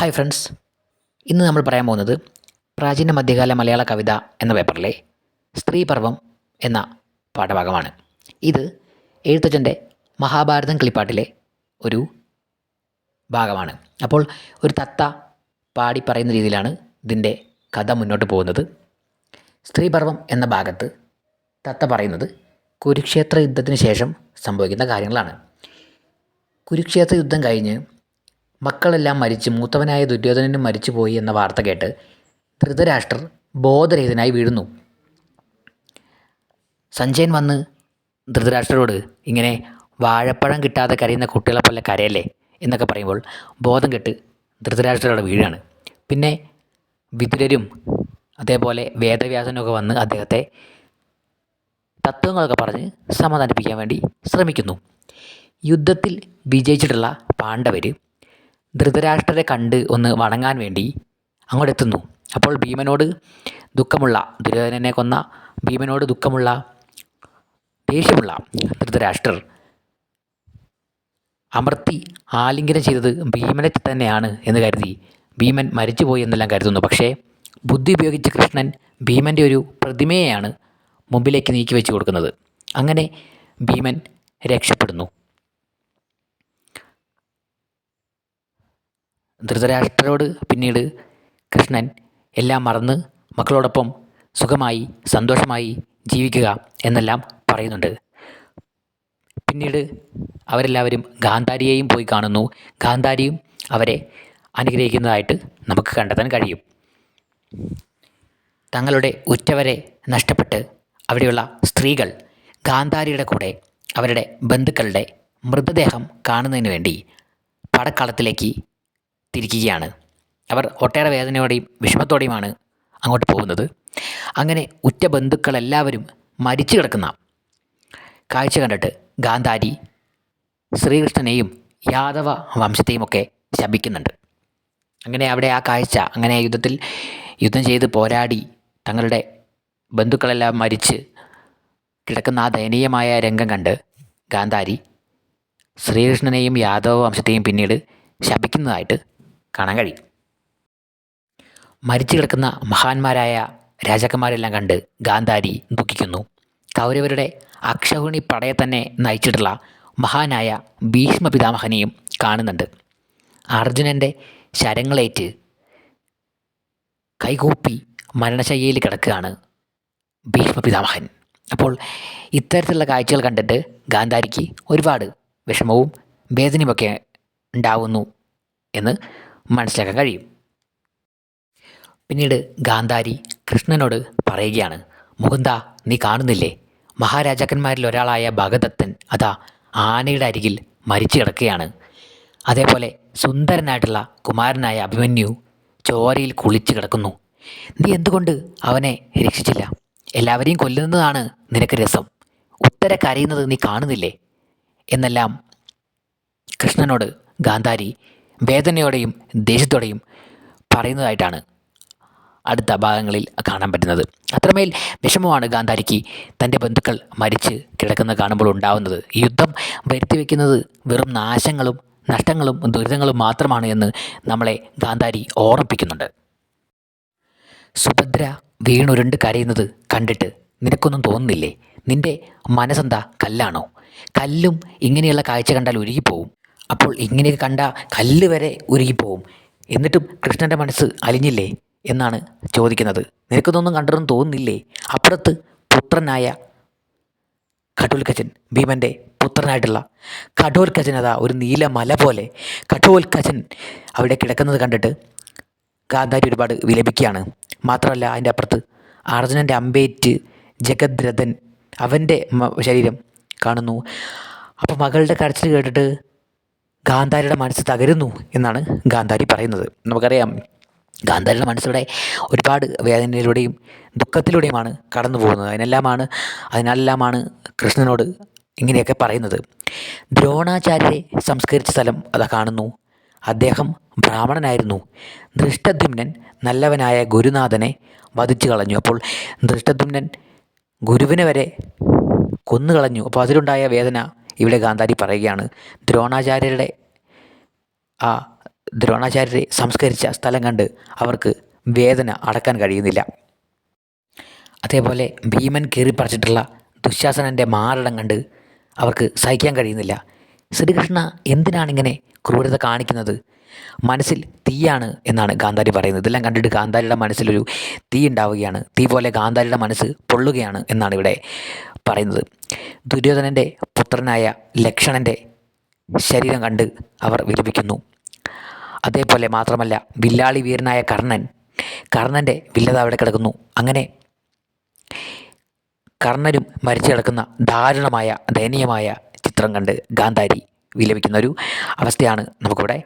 Hi friends ഇന്ന് നമ്മൾ പറയാൻ പോകുന്നത് പ്രാചീന മധ്യകാല മലയാള കവിത എന്ന പേപ്പറിലെ സ്ത്രീപർവം എന്ന പാഠഭാഗമാണ്. ഇത് എഴുത്തച്ഛന്റെ മഹാഭാരതം കിളിപ്പാട്ടിലെ ഒരു ഭാഗമാണ്. അപ്പോൾ ഒരു തത്ത പാടി പറയുന്ന രീതിയിലാണ് ഇതിന്റെ കഥ മുന്നോട്ട് പോകുന്നത്. സ്ത്രീപർവം എന്ന ഭാഗത്ത് തത്ത പറയുന്നത് കുരുക്ഷേത്ര യുദ്ധത്തിന് ശേഷം സംഭവിക്കുന്ന കാര്യങ്ങളാണ്. കുരുക്ഷേത്ര യുദ്ധം കഴിഞ്ഞ് മക്കളെല്ലാം മരിച്ച് മൂത്തവനായ ദുര്യോധനനും മരിച്ചുപോയി എന്ന വാർത്ത കേട്ട് ധൃതരാഷ്ട്രർ ബോധരഹിതനായി വീഴുന്നു. സഞ്ജയൻ വന്ന് ധൃതരാഷ്ട്രരോട് ഇങ്ങനെ വാഴപ്പഴം കിട്ടാതെ കരയുന്ന കുട്ടികളെ പോലെ കരയല്ലേ എന്നൊക്കെ പറയുമ്പോൾ ബോധം കെട്ട് ധൃതരാഷ്ട്രരോട് വീഴാണ്. പിന്നെ വിതുരരും അതേപോലെ വേദവ്യാസനൊക്കെ വന്ന് അദ്ദേഹത്തെ തത്വങ്ങളൊക്കെ പറഞ്ഞ് സമാധാനിപ്പിക്കാൻ വേണ്ടി ശ്രമിക്കുന്നു. യുദ്ധത്തിൽ വിജയിച്ചിട്ടുള്ള പാണ്ഡവർ ധൃതരാഷ്ട്രരെ കണ്ട് ഒന്ന് വണങ്ങാൻ വേണ്ടി അങ്ങോട്ട് എത്തുന്നു അപ്പോൾ ഭീമനോട് ദുഃഖമുള്ള ദുര്യോധനനെ കൊന്ന ഭീമനോട് ദുഃഖമുള്ള ദേഷ്യമുള്ള ധൃതരാഷ്ട്രർ അമർത്തി ആലിംഗനം ചെയ്തത് ഭീമനെ തന്നെയാണ് എന്ന് കരുതി ഭീമൻ മരിച്ചുപോയി എന്നെല്ലാം കരുതുന്നു. പക്ഷേ ബുദ്ധി ഉപയോഗിച്ച് കൃഷ്ണൻ ഭീമന്റെ ഒരു പ്രതിമയെയാണ് മുമ്പിലേക്ക് നീക്കി വെച്ച് കൊടുക്കുന്നത്. അങ്ങനെ ഭീമൻ രക്ഷപ്പെടുന്നു. ധൃതരാഷ്ട്രരോട് പിന്നീട് കൃഷ്ണൻ എല്ലാം മറന്ന് മക്കളോടൊപ്പം സുഖമായി സന്തോഷമായി ജീവിക്കുക എന്നെല്ലാം പറയുന്നുണ്ട്. പിന്നീട് അവരെല്ലാവരും ഗാന്ധാരിയെയും പോയി കാണുന്നു. ഗാന്ധാരിയും അവരെ അനുഗ്രഹിക്കുന്നതായിട്ട് നമുക്ക് കണ്ടെത്താൻ കഴിയും. തങ്ങളുടെ ഉറ്റവരെ നഷ്ടപ്പെട്ട് അവിടെയുള്ള സ്ത്രീകൾ ഗാന്ധാരിയുടെ കൂടെ അവരുടെ ബന്ധുക്കളുടെ മൃതദേഹം കാണുന്നതിന് വേണ്ടി പടക്കളത്തിലേക്ക് തിരിക്കുകയാണ് അവർ ഒട്ടേറെ വേദനയോടെയും വിഷമത്തോടെയുമാണ് അങ്ങോട്ട് പോകുന്നത്. അങ്ങനെ ഉറ്റ ബന്ധുക്കളെല്ലാവരും മരിച്ചു കിടക്കുന്ന കാഴ്ച കണ്ടിട്ട് ഗാന്ധാരി ശ്രീകൃഷ്ണനെയും യാദവ വംശത്തെയും ഒക്കെ ശപിക്കുന്നുണ്ട്. അങ്ങനെ അവിടെ ആ കാഴ്ച അങ്ങനെ യുദ്ധത്തിൽ യുദ്ധം ചെയ്ത് പോരാടി തങ്ങളുടെ ബന്ധുക്കളെല്ലാം മരിച്ച് കിടക്കുന്ന ആ ദയനീയമായ രംഗം കണ്ട് ഗാന്ധാരി ശ്രീകൃഷ്ണനെയും യാദവ വംശത്തെയും പിന്നീട് ശപിക്കുന്നതായിട്ട് കാണാൻ കഴിയും. മരിച്ചു കിടക്കുന്ന മഹാന്മാരായ രാജാക്കന്മാരെല്ലാം കണ്ട് ഗാന്ധാരി ദുഃഖിക്കുന്നു. കൗരവരുടെ അക്ഷഹുണി പടയെ തന്നെ നയിച്ചിട്ടുള്ള മഹാനായ ഭീഷ്മ പിതാമഹനെയും കാണുന്നുണ്ട്. അർജുനന്റെ ശരങ്ങളേറ്റ് കൈകൂപ്പി മരണശയ്യയിൽ കിടക്കുകയാണ് ഭീഷ്മ പിതാമഹൻ. അപ്പോൾ ഇത്തരത്തിലുള്ള കാഴ്ചകൾ കണ്ടിട്ട് ഗാന്ധാരിക്ക് ഒരുപാട് വിഷമവും വേദനയുമൊക്കെ ഉണ്ടാവുന്നു എന്ന് മനസ്സിലാക്കാൻ കഴിയും. പിന്നീട് ഗാന്ധാരി കൃഷ്ണനോട് പറയുകയാണ് മുകുന്ദ നീ കാണുന്നില്ലേ? മഹാരാജാക്കന്മാരിൽ ഒരാളായ ഭഗദത്തൻ അതാ ആനയുടെ അരികിൽ മരിച്ചു കിടക്കുകയാണ്. അതേപോലെ സുന്ദരനായിട്ടുള്ള കുമാരനായ അഭിമന്യു ചോരയിൽ കുളിച്ചു കിടക്കുന്നു. നീ എന്തുകൊണ്ട് അവനെ രക്ഷിച്ചില്ല? എല്ലാവരെയും കൊല്ലുന്നതാണ് നിനക്ക് രസം. ഉത്തര കരയുന്നത് നീ കാണുന്നില്ലേ? എന്നെല്ലാം കൃഷ്ണനോട് ഗാന്ധാരി വേദനയോടെയും ദേഷ്യത്തോടെയും പറയുന്നതായിട്ടാണ് അടുത്ത ഭാഗങ്ങളിൽ കാണാൻ പറ്റുന്നത്. അത്രമേൽ വിഷമമാണ് ഗാന്ധാരിക്ക് തന്റെ ബന്ധുക്കൾ മരിച്ച് കിടക്കുന്ന കാണുമ്പോൾ ഉണ്ടാവുന്നത്. യുദ്ധം വരുത്തി വയ്ക്കുന്നത് വെറും നാശങ്ങളും നഷ്ടങ്ങളും ദുരിതങ്ങളും മാത്രമാണ് എന്ന് നമ്മളെ ഗാന്ധാരി ഓർമ്മിപ്പിക്കുന്നുണ്ട്. സുഭദ്ര വീണുരുണ്ട് കരയുന്നത് കണ്ടിട്ട് നിനക്കൊന്നും തോന്നുന്നില്ലേ? നിന്റെ മനസ്സെന്താ? കല്ലാണോ? കല്ലും ഇങ്ങനെയുള്ള കാഴ്ച കണ്ടാൽ ഉരുകിപ്പോവും. അപ്പോൾ ഇങ്ങനെ കണ്ട കല്ല് വരെ ഉരുകിപ്പോവും. എന്നിട്ടും കൃഷ്ണന്റെ മനസ്സ് അലിഞ്ഞില്ലേ എന്നാണ് ചോദിക്കുന്നത്. നിനക്കൊന്നും കണ്ടിട്ടൊന്നും തോന്നുന്നില്ലേ? അപ്പുറത്ത് പുത്രനായ കടോൽക്കച്ചൻ ഭീമന്റെ പുത്രനായിട്ടുള്ള കടോൽക്കച്ചൻ അതാ ഒരു നീല മല പോലെ. കടോൽക്കച്ചൻ അവിടെ കിടക്കുന്നത് കണ്ടിട്ട് ഗാന്ധാരി ഒരുപാട് വിലപിക്കുകയാണ്. മാത്രമല്ല അതിന്റെ അപ്പുറത്ത് അർജുനന്റെ അമ്പേറ്റ് ജഗദ്രഥൻ അവന്റെ ശരീരം കാണുന്നു. അപ്പോൾ മകളുടെ കരച്ചിൽ കേട്ടിട്ട് ഗാന്ധാരിയുടെ മനസ്സ് തകരുന്നു എന്നാണ് ഗാന്ധാരി പറയുന്നത്. നമുക്കറിയാം ഗാന്ധാരിയുടെ മനസ്സിലൂടെ ഒരുപാട് വേദനയിലൂടെയും ദുഃഖത്തിലൂടെയുമാണ് കടന്നു പോകുന്നത്. അതിനെല്ലാമാണ് അതിനെല്ലാമാണ് കൃഷ്ണനോട് ഇങ്ങനെയൊക്കെ പറയുന്നത്. ദ്രോണാചാര്യരെ സംസ്കരിച്ച സ്ഥലം അതാ കാണുന്നു. അദ്ദേഹം ബ്രാഹ്മണനായിരുന്നു. ദൃഷ്ടദ്യുമ്നൻ നല്ലവനായ ഗുരുനാഥനെ വധിച്ചു കളഞ്ഞു. അപ്പോൾ ദൃഷ്ടദ്യുമ്നൻ ഗുരുവിനെ വരെ കൊന്നുകളഞ്ഞു. അപ്പോൾ അതിലുണ്ടായ വേദന ഇവിടെ ഗാന്ധാരി പറയുകയാണ് ദ്രോണാചാര്യരുടെ ആ ദ്രോണാചാര്യരെ സംസ്കരിച്ച സ്ഥലം കണ്ട് അവർക്ക് വേദന അടക്കാൻ കഴിയുന്നില്ല. അതേപോലെ ഭീമൻ കീറിപ്പറിച്ചിട്ടുള്ള ദുശാസനന്റെ മാറിടം കണ്ട് അവർക്ക് സഹിക്കാൻ കഴിയുന്നില്ല. ശ്രീകൃഷ്ണ എന്തിനാണിങ്ങനെ ക്രൂരത കാണിക്കുന്നത്? മനസ്സിൽ തീയാണ് എന്നാണ് ഗാന്ധാരി പറയുന്നത്. ഇതെല്ലാം കണ്ടിട്ട് ഗാന്ധാരിയുടെ മനസ്സിലൊരു തീ ഉണ്ടാവുകയാണ്. തീ പോലെ ഗാന്ധാരിയുടെ മനസ്സ് പൊള്ളുകയാണ് എന്നാണ് ഇവിടെ പറയുന്നത്. ദുര്യോധനന്റെ പുത്രനായ ലക്ഷണന്റെ ശരീരം കണ്ട് അവർ വിലപിക്കുന്നു. അതേപോലെ മാത്രമല്ല വില്ലാളി വീരനായ കർണൻ കർണന്റെ വില്ലത അവിടെ കിടക്കുന്നു. അങ്ങനെ കർണനും മരിച്ചു കിടക്കുന്ന ദാരുണമായ ദയനീയമായ ചിത്രം കണ്ട് ഗാന്ധാരി വിലപിക്കുന്ന ഒരു അവസ്ഥയാണ് നമുക്കിവിടെ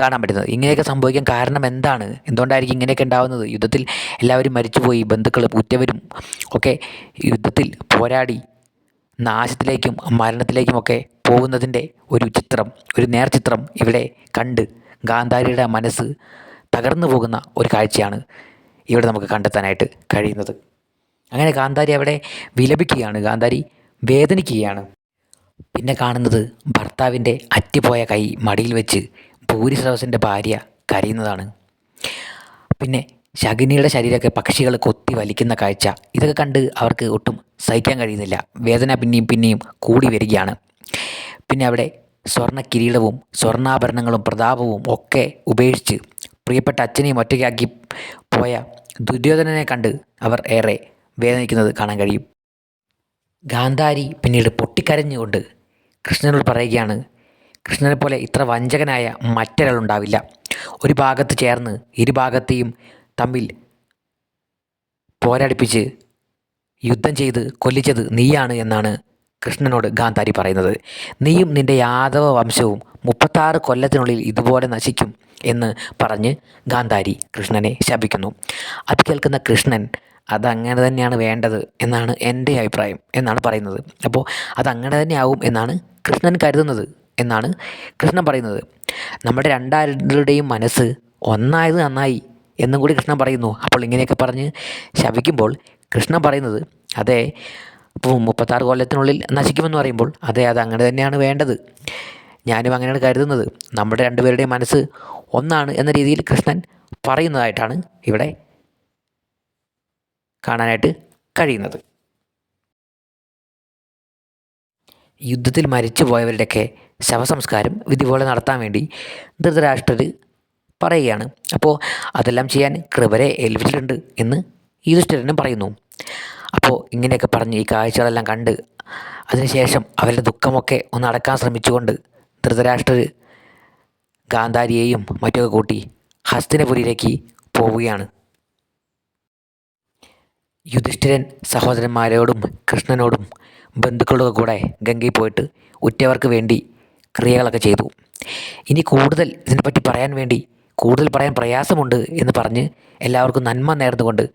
കാണാൻ പറ്റുന്നത്. ഇങ്ങനെയൊക്കെ സംഭവിക്കാൻ കാരണം എന്താണ്? എന്തുകൊണ്ടായിരിക്കും ഇങ്ങനെയൊക്കെ ഉണ്ടാകുന്നത് യുദ്ധത്തിൽ എല്ലാവരും മരിച്ചുപോയി ബന്ധുക്കളും ഉറ്റവരും ഒക്കെ യുദ്ധത്തിൽ പോരാടി നാശത്തിലേക്കും മരണത്തിലേക്കുമൊക്കെ പോകുന്നതിന്റെ ഒരു ചിത്രം ഒരു നേർചിത്രം ഇവിടെ കണ്ട് ഗാന്ധാരിയുടെ മനസ്സ് തകർന്നു പോകുന്ന ഒരു കാഴ്ചയാണ് ഇവിടെ നമുക്ക് കണ്ടെത്താനായിട്ട് കഴിയുന്നത്. അങ്ങനെ ഗാന്ധാരി അവിടെ വിലപിക്കുകയാണ് ഗാന്ധാരി വേദനിക്കുകയാണ്. പിന്നെ കാണുന്നത് ഭർത്താവിന്റെ അറ്റുപോയ കൈ മടിയിൽ വെച്ച് ഭൂരിശ്രവസിന്റെ ഭാര്യ കരയുന്നതാണ്. പിന്നെ ശകുനിയുടെ ശരീരമൊക്കെ പക്ഷികൾ കൊത്തി വലിക്കുന്ന കാഴ്ച ഇതൊക്കെ കണ്ട് അവർക്ക് ഒട്ടും സഹിക്കാൻ കഴിയുന്നില്ല. വേദന പിന്നെയും പിന്നെയും കൂടി വരികയാണ്. പിന്നെ അവിടെ സ്വർണ കിരീടവും സ്വർണാഭരണങ്ങളും പ്രതാപവും ഒക്കെ ഉപേക്ഷിച്ച് പ്രിയപ്പെട്ട അച്ഛനെയും ഒറ്റയ്ക്കാക്കി പോയ ദുര്യോധനനെ കണ്ട് അവർ ഏറെ വേദനിക്കുന്നത് കാണാൻ കഴിയും. ഗാന്ധാരി പിന്നീട് പൊട്ടിക്കരഞ്ഞുകൊണ്ട് കൃഷ്ണനോട് പറയുകയാണ് കൃഷ്ണനെ പോലെ ഇത്ര വഞ്ചകനായ മറ്റൊരാളുണ്ടാവില്ല. ഒരു ഭാഗത്ത് ചേർന്ന് ഇരുഭാഗത്തെയും തമ്മിൽ പോരാടിപ്പിച്ച് യുദ്ധം ചെയ്ത് കൊല്ലിച്ചത് നീയാണ് എന്നാണ് കൃഷ്ണനോട് ഗാന്ധാരി പറയുന്നത്. നീയും നിന്റെ യാദവ വംശവും മുപ്പത്താറ് കൊല്ലത്തിനുള്ളിൽ ഇതുപോലെ നശിക്കും എന്ന് പറഞ്ഞ് ഗാന്ധാരി കൃഷ്ണനെ ശപിക്കുന്നു. അത് കേൾക്കുന്ന കൃഷ്ണൻ അതങ്ങനെ തന്നെയാണ് വേണ്ടത് എന്നാണ് എന്റെ അഭിപ്രായം എന്നാണ് പറയുന്നത്. അപ്പോൾ അതങ്ങനെ തന്നെ ആവും എന്നാണ് കൃഷ്ണൻ കരുതുന്നത്. എന്നാണ് കൃഷ്ണൻ പറയുന്നത്. നമ്മുടെ രണ്ടാരുടെയും മനസ്സ് ഒന്നായത് നന്നായി എന്നും കൂടി കൃഷ്ണൻ പറയുന്നു. അപ്പോൾ ഇങ്ങനെയൊക്കെ പറഞ്ഞ് ശപിക്കുമ്പോൾ കൃഷ്ണൻ പറയുന്നത് അതെ ഇപ്പോൾ മുപ്പത്താറ് കൊല്ലത്തിനുള്ളിൽ നശിക്കുമെന്ന് പറയുമ്പോൾ അതെ അത് അങ്ങനെ തന്നെയാണ് വേണ്ടത്. ഞാനും അങ്ങനെയാണ് കരുതുന്നത്. നമ്മുടെ രണ്ടുപേരുടെയും മനസ്സ് ഒന്നാണ് എന്ന രീതിയിൽ കൃഷ്ണൻ പറയുന്നതായിട്ടാണ് ഇവിടെ കാണാനായിട്ട് കഴിയുന്നത്. യുദ്ധത്തിൽ മരിച്ചു പോയവരുടെയൊക്കെ ശവസംസ്കാരം വിധിപോലെ നടത്താൻ വേണ്ടി ധൃതരാഷ്ട്രർ പറയുകയാണ്. അപ്പോൾ അതെല്ലാം ചെയ്യാൻ കൃപരെ ഏൽപ്പിച്ചിട്ടുണ്ട് എന്ന് യുധിഷ്ഠിരനും പറയുന്നു. അപ്പോൾ ഇങ്ങനെയൊക്കെ പറഞ്ഞ് ഈ കാഴ്ചകളെല്ലാം കണ്ട് അതിനുശേഷം അവരുടെ ദുഃഖമൊക്കെ ഒന്ന് അടക്കാൻ ശ്രമിച്ചുകൊണ്ട് ധൃതരാഷ്ട്രർ ഗാന്ധാരിയെയും മറ്റൊക്കെ കൂട്ടി ഹസ്തിനപുരിയിലേക്ക് പോവുകയാണ്. യുധിഷ്ഠിരൻ സഹോദരന്മാരോടും കൃഷ്ണനോടും ബന്ധുക്കളോടും കൂടെ ഗംഗയിൽ പോയിട്ട് ഉറ്റവർക്ക് വേണ്ടി ക്രിയകളൊക്കെ ചെയ്തു. ഇനി കൂടുതൽ ഇതിനെപ്പറ്റി പറയാൻ വേണ്ടി കൂടുതൽ പറയാൻ പ്രയാസമുണ്ട് എന്ന് പറഞ്ഞ് എല്ലാവർക്കും നന്മ നേർന്നുകൊണ്ട്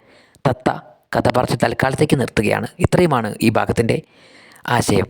തത്ത കഥ പറച്ച് തൽക്കാലത്തേക്ക് നിർത്തുകയാണ്. ഇത്രയുമാണ് ഈ ഭാഗത്തിന്റെ ആശയം.